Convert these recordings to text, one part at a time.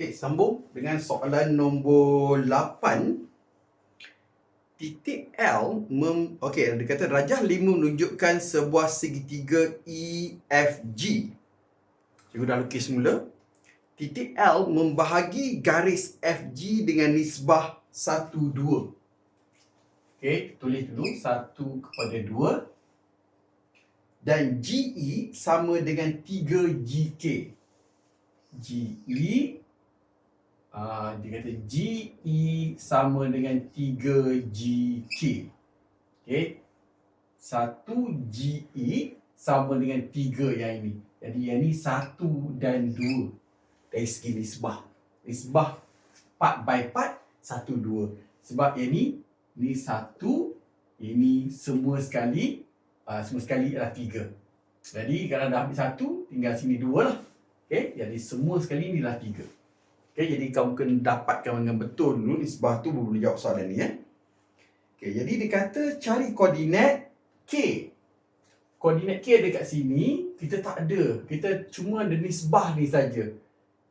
Okey, sambung dengan soalan nombor 8. Titik L mem okey, dia kata rajah 5 menunjukkan sebuah segitiga EFG. Cikgu dah lukis mula. Titik L membahagi garis FG dengan nisbah 1 2. Okey, tulis dulu 1 kepada 2 dan GE sama dengan 3GK. GE uh, dia kata GE sama dengan 3GK. Okey. 1 GE sama dengan 3 yang ini. Jadi yang ini 1 dan 2 dari segi nisbah. Nisbah part by part 1 2. Sebab yang ini ni 1 ini semua sekali uh, semua sekali adalah 3. Jadi kalau dah ambil 1 tinggal sini 2 lah. Okey, jadi semua sekali ni adalah 3. Okay, jadi kamu kena dapatkan dengan betul dulu nisbah tu baru boleh jawab soalan ni eh. Okay, jadi dia kata cari koordinat K. Koordinat K ada kat sini, kita tak ada. Kita cuma ada nisbah ni saja.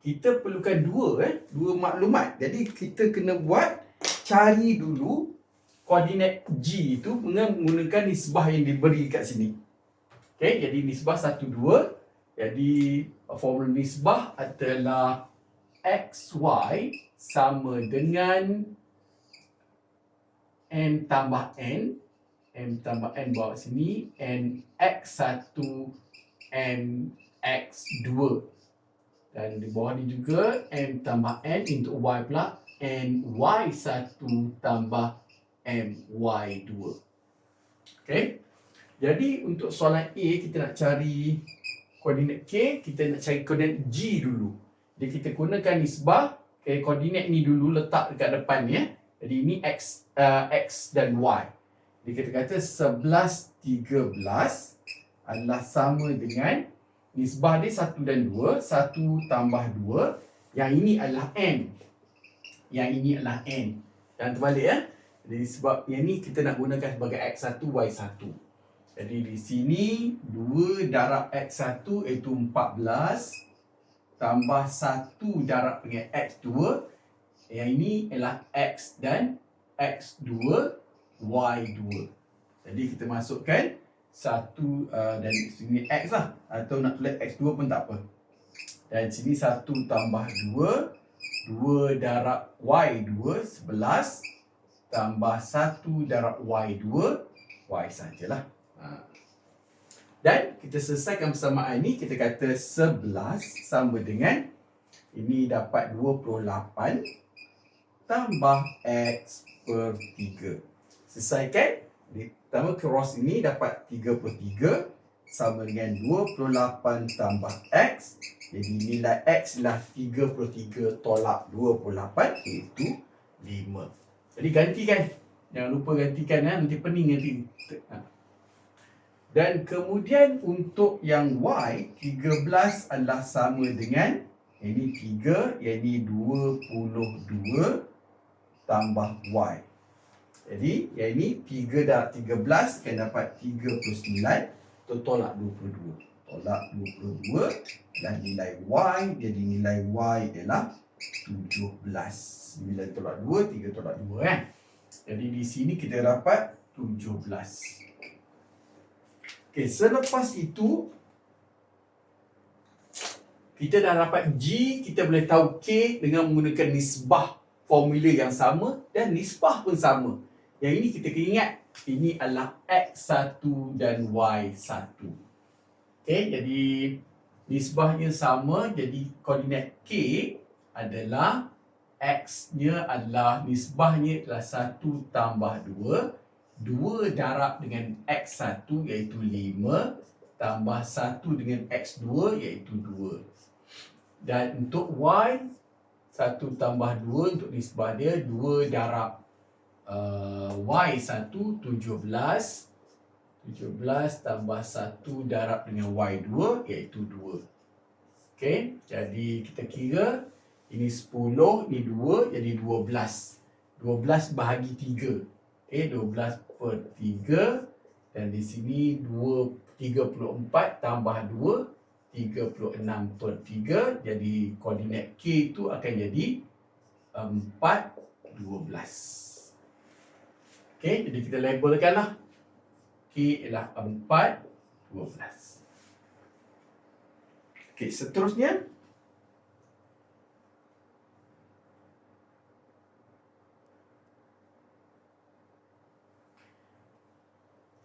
Kita perlukan dua eh, dua maklumat. Jadi kita kena buat cari dulu koordinat G itu dengan menggunakan nisbah yang diberi kat sini. Okay, jadi nisbah 1 2. Jadi formula nisbah adalah XY sama dengan M tambah N. M tambah N bawa sini. N X1 M X2 dan di bawah ni juga M tambah N untuk Y pula. N Y1 tambah M Y2 Okay Jadi untuk soalan A kita nak cari koordinat K kita nak cari koordinat G dulu jadi kita gunakan nisbah okay, koordinat ni dulu letak dekat depan ni ya. Jadi ini x uh, x dan y. Jadi kita kata 11 13 adalah sama dengan nisbah dia 1 dan 2, 1 tambah 2. Yang ini adalah n. Yang ini adalah n. Dan terbalik ya. Jadi sebab yang ni kita nak gunakan sebagai x1 y1. Jadi di sini 2 darab x1 iaitu 14 tambah 1 darab dengan X2 yang ini ialah X dan X2 Y2 jadi kita masukkan 1 uh, dan sini X lah. Atau nak tulis X2 pun tak apa. Dan sini 1 tambah 2 2 darab Y2 11 tambah 1 darab Y2 Y sajalah. Ha. Dan kita selesaikan persamaan ini, kita kata 11 sama dengan ini dapat 28 tambah X per 3. Selesaikan, pertama cross ini dapat 33 sama dengan 28 tambah X. Jadi nilai X adalah 33 tolak 28 iaitu 5. Jadi gantikan. Jangan lupa gantikan, ha? nanti pening nanti. Ha. Dan kemudian untuk yang Y, 13 adalah sama dengan ini 3, yang ini 22 tambah Y. Jadi yang ini 3 dah 13 akan dapat 39 Itu tolak 22. Tolak 22 dan nilai Y jadi nilai Y ialah 17. 9 tolak 2, 3 tolak 2 kan. Jadi di sini kita dapat 17. Okay, selepas itu kita dah dapat G, kita boleh tahu K dengan menggunakan nisbah formula yang sama dan nisbah pun sama. Yang ini kita kena ingat, ini adalah X1 dan Y1. Okay, jadi nisbahnya sama, jadi koordinat K adalah X-nya adalah nisbahnya adalah 1 tambah 2 2 darab dengan X1 iaitu 5 tambah 1 dengan X2 iaitu 2. Dan untuk Y 1 tambah 2 untuk nisbah dia 2 darab uh, Y1 17 17 tambah 1 darab dengan Y2 iaitu 2. Okey, jadi kita kira ini 10, ini 2 jadi 12. 12 bahagi 3. Okay, 12 per 3 dan di sini 2 34 tambah 2 36 per 3 jadi koordinat K itu akan jadi 4 12 Okey, jadi kita labelkanlah K ialah 4 12 Okey, seterusnya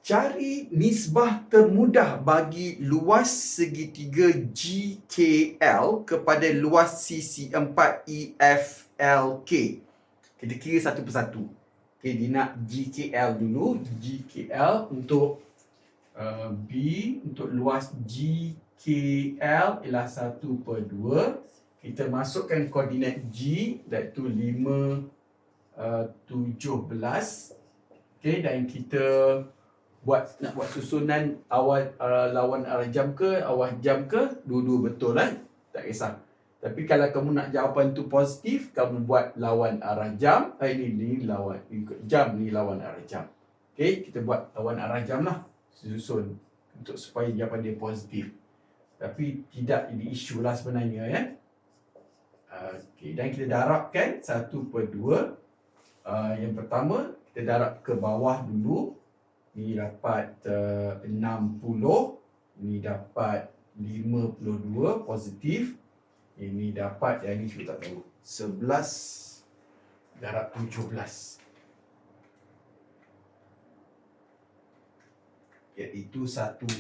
Cari nisbah termudah bagi luas segitiga GKL kepada luas CC4 EFLK. Kita kira satu persatu. Okay, dia nak GKL dulu. GKL untuk uh, B untuk luas GKL ialah 1 per 2. Kita masukkan koordinat G iaitu 5 uh, 17. Okay, dan kita buat nak buat susunan awal uh, lawan arah jam ke awal jam ke dua-dua betul kan tak kisah. Tapi kalau kamu nak jawapan tu positif kamu buat lawan arah jam. Eh, ini ni lawan ikut jam ni lawan arah jam. Okey kita buat lawan arah jam lah. Susun untuk supaya jawapan dia positif. Tapi tidak jadi isu lah sebenarnya ya. Okey dan kita darabkan satu per dua. Uh, yang pertama kita darab ke bawah dulu ni dapat uh, 60 ni dapat 52 positif. Ini dapat yang ni kita tak tahu. 11 darab 17 iaitu 18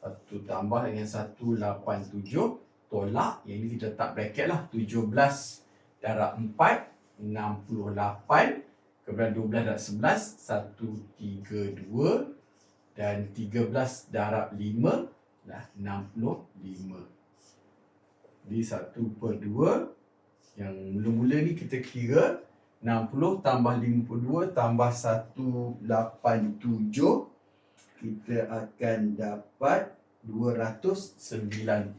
satu tambah dengan 187 tolak. Yang ini kita letak bracket lah. 17 darab 4 68 Kemudian 12 darab 11, 1, 3, 2 dan 13 darab 5 dah 65. Jadi 1 per 2 yang mula-mula ni kita kira 60 tambah 52 tambah 187 kita akan dapat 299.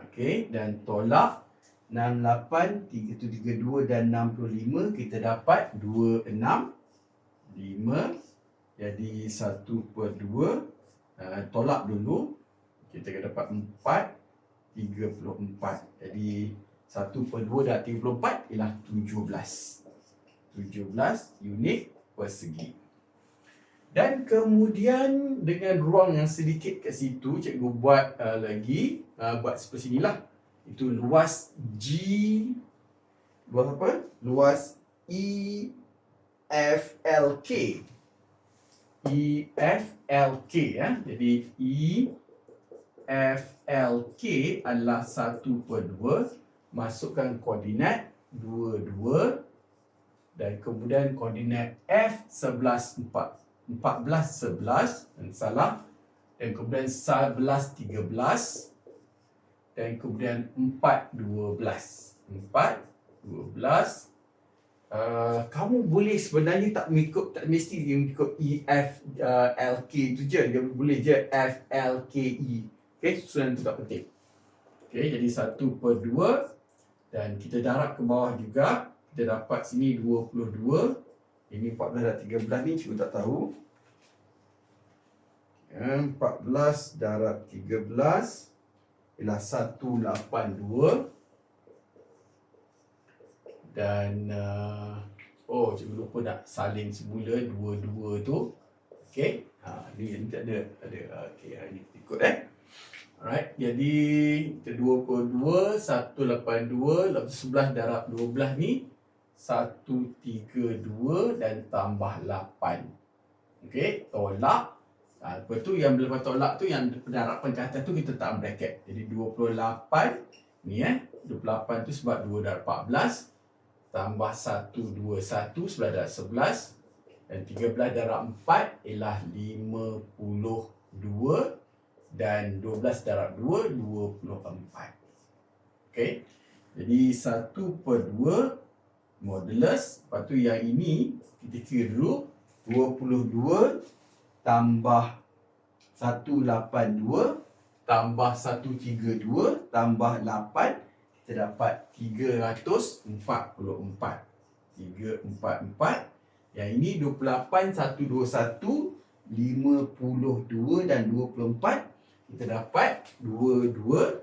Okey dan tolak 68, 332 dan 65 kita dapat 2, 6, 5 jadi 1 per 2 uh, tolak dulu. Kita akan dapat 4, 34 jadi 1 per 2 dah 34 ialah 17 17 unit persegi. Dan kemudian dengan ruang yang sedikit kat situ cikgu buat uh, lagi uh, buat seperti inilah itu luas G luas apa? Luas E F L K. E F L K ya. Jadi E F L K adalah 1 per 2 masukkan koordinat 2 2 dan kemudian koordinat F 11 4 14 11 dan salah dan kemudian 11 13 dan kemudian 4 12 4 12 Uh, kamu boleh sebenarnya tak mengikut tak mesti mengikut E F uh, L K. Tu je. Dia boleh je F L K E. Okey susunan tu tak penting. Okey jadi 1 per 2 dan kita darab ke bawah juga. Kita dapat sini 22 ini 14 dan 13 ni cikgu tak tahu. 14 darab 13 ialah 182 dan uh, oh cikgu lupa nak salin semula dua-dua tu. Okey. Ha ni tak ada ada okey ha ni ikut eh. Alright jadi kita 2 per 2 182 lepas 11 darab 12 ni 132 dan tambah 8 okey tolak Ha, lepas tu yang lepas tolak tu yang penerapan ke atas tu kita tak bracket. Jadi 28 ni eh 28 tu sebab 2 darab 14 tambah 1 2 1 sebelah darab 11 dan 13 darab 4 ialah 52 dan 12 darab 2 24. Okey. Jadi 1 per 2 modulus lepas tu yang ini kita kira dulu 22 tambah 182 tambah 132 tambah 8 kita dapat 344 344 yang ini 28 121 52 dan 24 kita dapat 22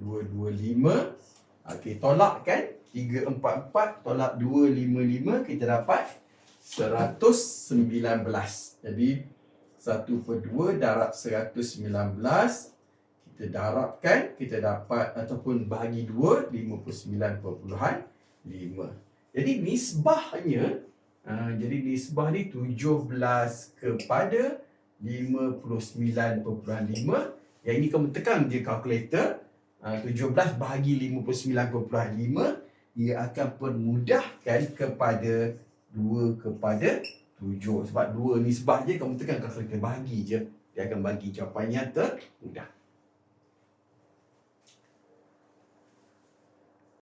225 okey tolak kan? 344 tolak 255 kita dapat 119 jadi 1 per 2 darab 119 kita darabkan kita dapat ataupun bahagi 2 59.5 jadi nisbahnya uh, jadi nisbah ni 17 kepada 59.5 yang ini kamu tekan je kalkulator. Uh, 17 bahagi 59.5 ia akan permudahkan kepada 2 kepada 7 sebab 2 nisbah je kamu tekan kalkulator bahagi je. Dia akan bagi jawapan yang termudah